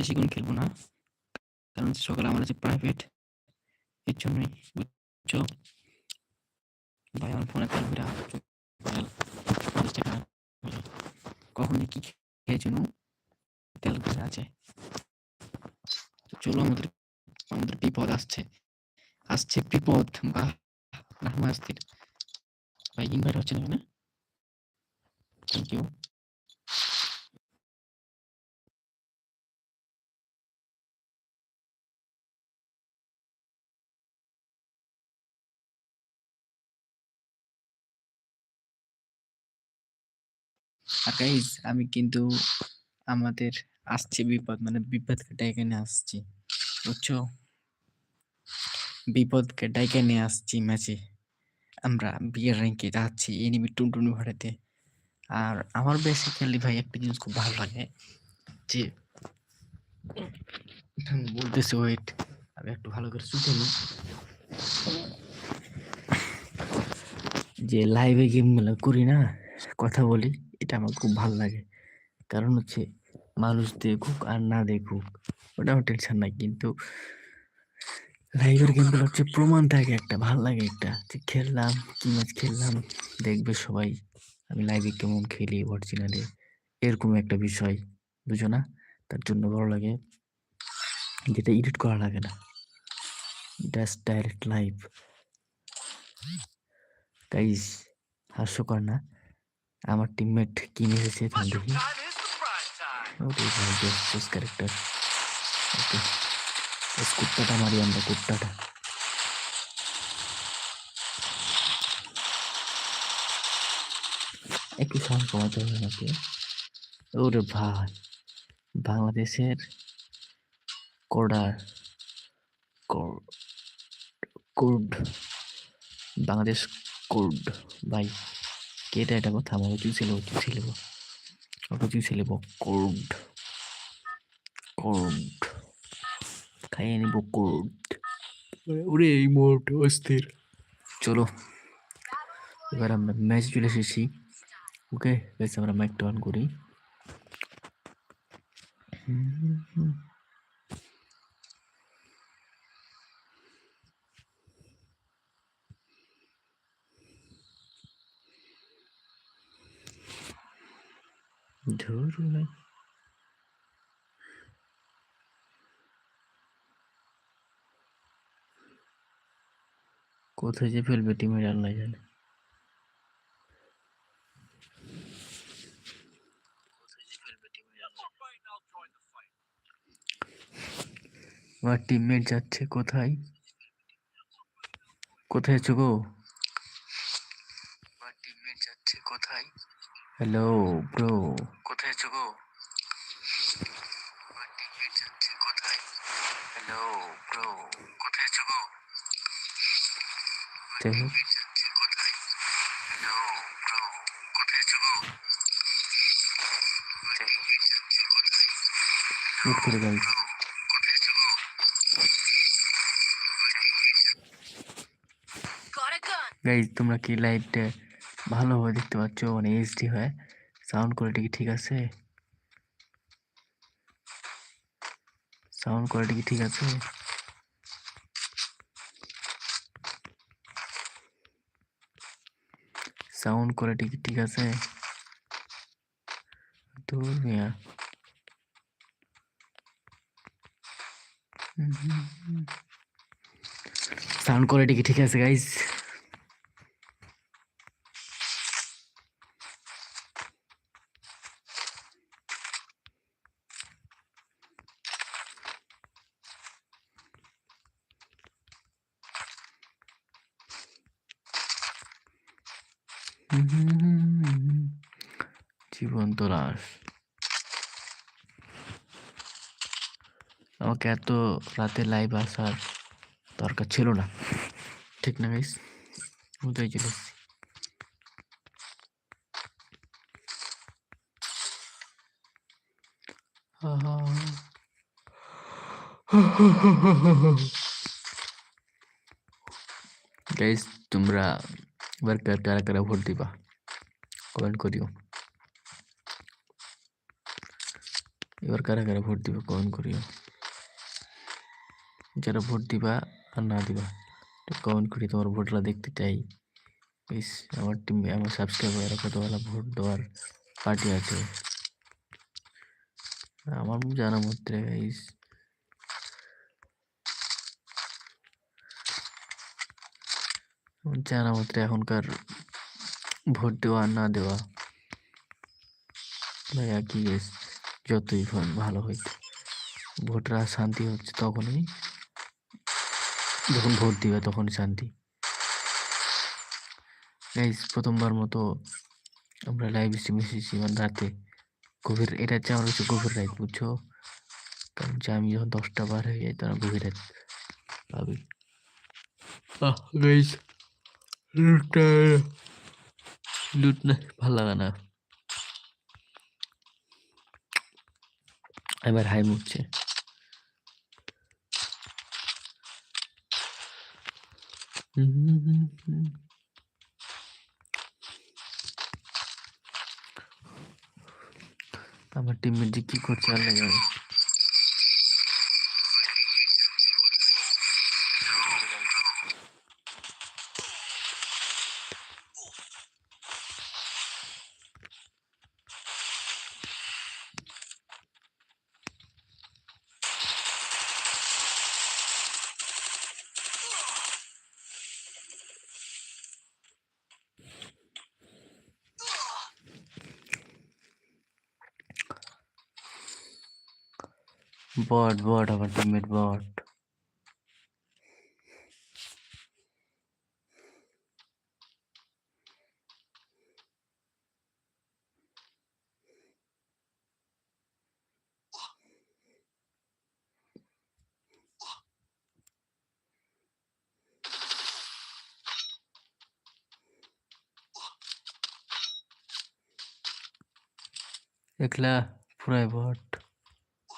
বেশিক্ষণ খেলব না। কারণ সকালে আমার আছে প্রাইভেট এর জন্যই, বুঝছ? ভাই, আমার ফোনে তেল বিরা কখন কি খেয়েছো তেল বিরা আছে। চলো আমাদের আমাদের বিপদ আসছে। আসছে বিপদ। বা নামাজদের ভাই ইনভাইট হচ্ছে না থ্যাংক ইউ আর গাইজ আমি কিন্তু আমাদের আসছে বিপদ মানে বিপদকে ডেকে নিয়ে আসছি, বুঝছ? বিপদকে ডেকে নিয়ে আসছি ম্যাচে। আমরা বিয়ের র্যাঙ্কে যাচ্ছি এনিমি টুনটুনি ভাড়াতে। আর আমার বেসিক্যালি ভাই একটা জিনিস খুব ভালো লাগে, যে বলতেছে ওয়েট আমি একটু ভালো করে শুতে নিই যে লাইভে গেমগুলো করি না, কথা বলি। এটা আমার খুব ভালো লাগে। কারণ হচ্ছে মানুষ দেখুক আর না দেখুক, ওটা আমার টেনশন নাই। কিন্তু লাইভের গেমগুলো হচ্ছে প্রমাণ থাকে একটা, ভালো লাগে একটা। যে খেললাম, কি ম্যাচ খেললাম, দেখবে সবাই আমি লাইভে কেমন খেলি অরিজিনালে এরকম একটা বিষয়, বুঝো না? তার জন্য ভালো লাগে। যেটা এডিট করা লাগে না। জাস্ট ডাইরেক্ট লাইভ গাইস হাস্যকর না? আমার টিমমেট কিনে এসেছে তা দেখি। ওরে ভাই বেস্ট ক্যারেক্টার ওকে কুত্তাটা মারি আমরা কুত্তাটা একটু সাউন্ড কমাতে হবে আমাকে। ওরে ভাই বাংলাদেশের কোডার কোড বাংলাদেশ কোড ভাই। কেটা এটা কথা আমার উঁচু ছিল উঁচু ছিল উঁচু ছিল কোড কোড খাইয়ে নিব কোড ওরে এই মোট অস্থির। চলো এবার আমরা ম্যাচ চলে এসেছি। ওকে বেশ আমরা মাইকটা অন করি। ধরু নাই কোথায় যে ফেলবে টিমের, আল্লাহ জানে। আমার টিমমেট যাচ্ছে কোথায়? কোথায় আছো গো? আমার টিমমেট যাচ্ছে কোথায়? হ্যালো ব্রো কোথায় আছো গো? হ্যালো ব্রো কোথায় আছো গো? মিট করে গাইস গাইজ তোমরা কি লাইভটা ভালোভাবে দেখতে পাচ্ছ মানে এইচডি হয়। সাউন্ড কোয়ালিটি কি ঠিক আছে? সাউন্ড কোয়ালিটি কি ঠিক আছে? সাউন্ড কোয়ালিটি কি ঠিক আছে? দূর মিয়া সাউন্ড কোয়ালিটি কি ঠিক আছে গাইজ জীবন্ত লাশ আমাকে এত রাতে লাইভ আসার দরকার ছিল না। ঠিক না গাইস কোথায় চলে এসেছি তোমরা এবার কারা কারা ভোট দিবা। কমেন্ট করিও। এবার কারা কারা ভোট দিবা কমেন্ট করিও। যারা ভোট দিবা আর না দিবা কমেন্ট করি তোমার ভোটলা দেখতে চাই। প্লিজ আমার টিম আমার সাবস্ক্রাইবার কতবেলা ভোট দেওয়ার পার্টি আছে। আমার জানা মতে জানা মতে এখনকার ভোট দেওয়া না দেওয়া। ভাই একই গেস যতই ভালো হইতো ভোটরা শান্তি হচ্ছে তখনই। যখন ভোট দিবে তখনই শান্তি। গাইস প্রথমবার মতো আমরা লাইভ স্ট্রিম এসেছি মানে রাতে গভীর, এটা হচ্ছে আমার হচ্ছে গভীর রাত, বুঝছ? কারণ যে আমি যখন দশটা বার হয়ে যাই, তখন গভীর রাত ভাবি লুটটা লুট না ভালো লাগে না। এবার হাই মুখছে। আমার টিমমেট যে কি করছে আল্লাহ জানে Bot, bot, our teammate bot. एकला पूरा बॉट